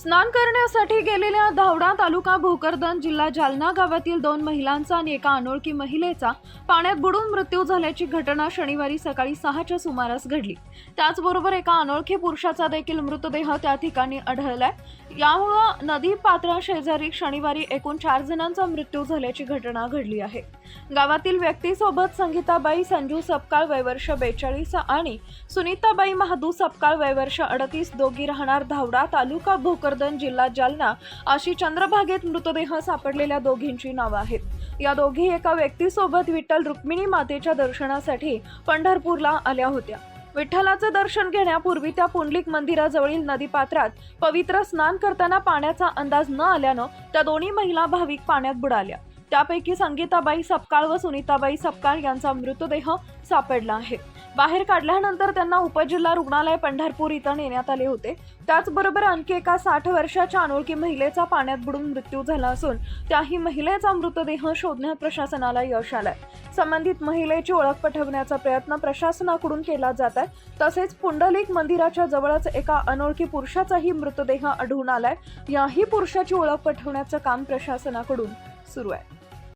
स्नान करण्यासाठी गेलेल्या धावडा तालुका भोकरदन जिल्हा जालना गावातील दोन महिलांचा आणि एका अनोळखी महिलेचा पाण्यात बुडून मृत्यू झाल्याची घटना शनिवारी सकाळी सहाच्या सुमारास घडली. त्याचबरोबर एका अनोळखी पुरुषाचा देखील मृतदेह त्या ठिकाणी आढळलाय. यामुळं नदी पात्रा शेजारी शनिवारी एकूण चार जणांचा मृत्यू झाल्याची घटना घडली आहे. गावातील व्यक्तीसोबत संगीताबाई संजू सपकाळ वयवर्ष बेचाळीस आणि सुनीताबाई महादू सपकाळ वयवर्ष अडतीस दोघी राहणार धावडा तालुका भोकर भोकरदन जिल्हा जालना अशी चंद्रभागेत मृतदेह सापडलेल्या दोघींची नावं आहेत. या दोघी एका व्यक्तीसोबत विठ्ठल रुक्मिणी मातेच्या दर्शनासाठी पंढरपूरला आल्या होत्या. विठ्ठलाचं दर्शन घेण्यापूर्वी त्या पुंडलिक मंदिराजवळील नदीपात्रात पवित्र स्नान करताना पाण्याचा अंदाज न आल्यानं त्या दोन्ही महिला भाविक पाण्यात बुडाल्या. त्यापैकी संगीताबाई सपकाळ व सुनीताबाई सपकाळ यांचा मृतदेह सापडला आहे. बाहेर काढल्यानंतर त्यांना उपजिल्हा रुग्णालय पंढरपूर इथं नेण्यात आले होते. त्याचबरोबर आणखी एका साठ वर्षाच्या अनोळखी महिलेचा पाण्यात बुडून मृत्यू झाला असून त्याही महिलेचा मृतदेह शोधण्यात प्रशासनाला यश आलंय. संबंधित महिलेची ओळख पटवण्याचा प्रयत्न प्रशासनाकडून केला जात आहे. तसेच पुंडलिक मंदिराच्या जवळच एका अनोळखी पुरुषाचाही मृतदेह आढळून आलाय. याही पुरुषाची ओळख पटवण्याचं काम प्रशासनाकडून सुरू आहे.